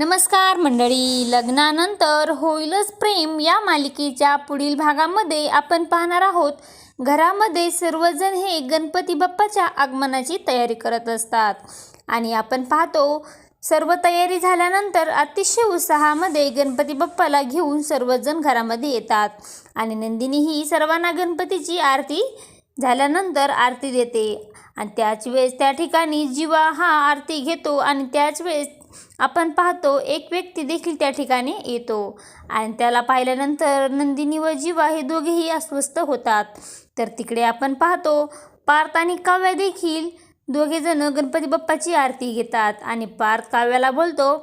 नमस्कार मंडळी लग्नानंतर होईलच प्रेम. या मालिकेच्या पुढील भागामध्ये आपण पाहणार आहोत घरामध्ये सर्वजण हे गणपती बाप्पाच्या आगमनाची तयारी करत असतात. आणि आपण पाहतो सर्व तयारी झाल्यानंतर अतिशय उत्साहामध्ये गणपती बाप्पाला घेऊन सर्वजण घरामध्ये येतात. आणि नंदिनी ही सर्वांना गणपतीची आरती झाल्यानंतर आरती देते. आणि त्याच वेळेस त्या ठिकाणी जीवा हा आरती घेतो आणि त्याच वेळेस आपण पाहतो एक व्यक्ती देखील त्या ठिकाणी येतो. आणि त्याला पाहिल्यानंतर नंदिनी व जीवा हे दोघेही अस्वस्थ होतात. तर तिकडे आपण पाहतो पार्थ आणि काव्या देखील दोघेजण गणपती बाप्पाची आरती घेतात. आणि पार्थ काव्याला बोलतो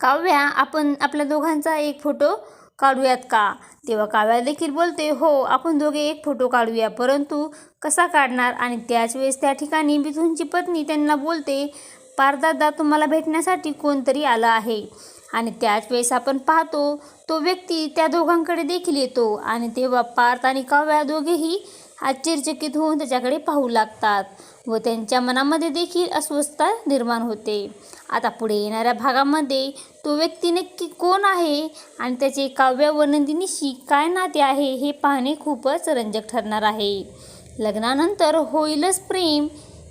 काव्या आपण आपल्या दोघांचा एक फोटो काढूयात का? तेव्हा काव्या देखील बोलते हो आपण दोघे एक फोटो काढूया. परंतु कसा काढणार? आणि त्याच वेळेस त्या ठिकाणी बिथूनची पत्नी त्यांना बोलते पारदादा तुम्हाला भेटण्यासाठी कोणतरी आला आहे. आणि त्याच वेळेस आपण पाहतो तो व्यक्ती त्या दोघांकडे देखील येतो आणि तेव्हा पार्थ आणि काव्या दोघेही आश्चर्यचकित होऊन त्याच्याकडे पाहू लागतात व त्यांच्या मनामध्ये देखील अस्वस्थता निर्माण होते. आता पुढे येणाऱ्या भागामध्ये तो व्यक्ती नक्की कोण आहे आणि त्याचे काव्य व नंदिनीशी काय नाते आहे हे पाहणे खूपच रंजक ठरणार आहे. लग्नानंतर होईलच प्रेम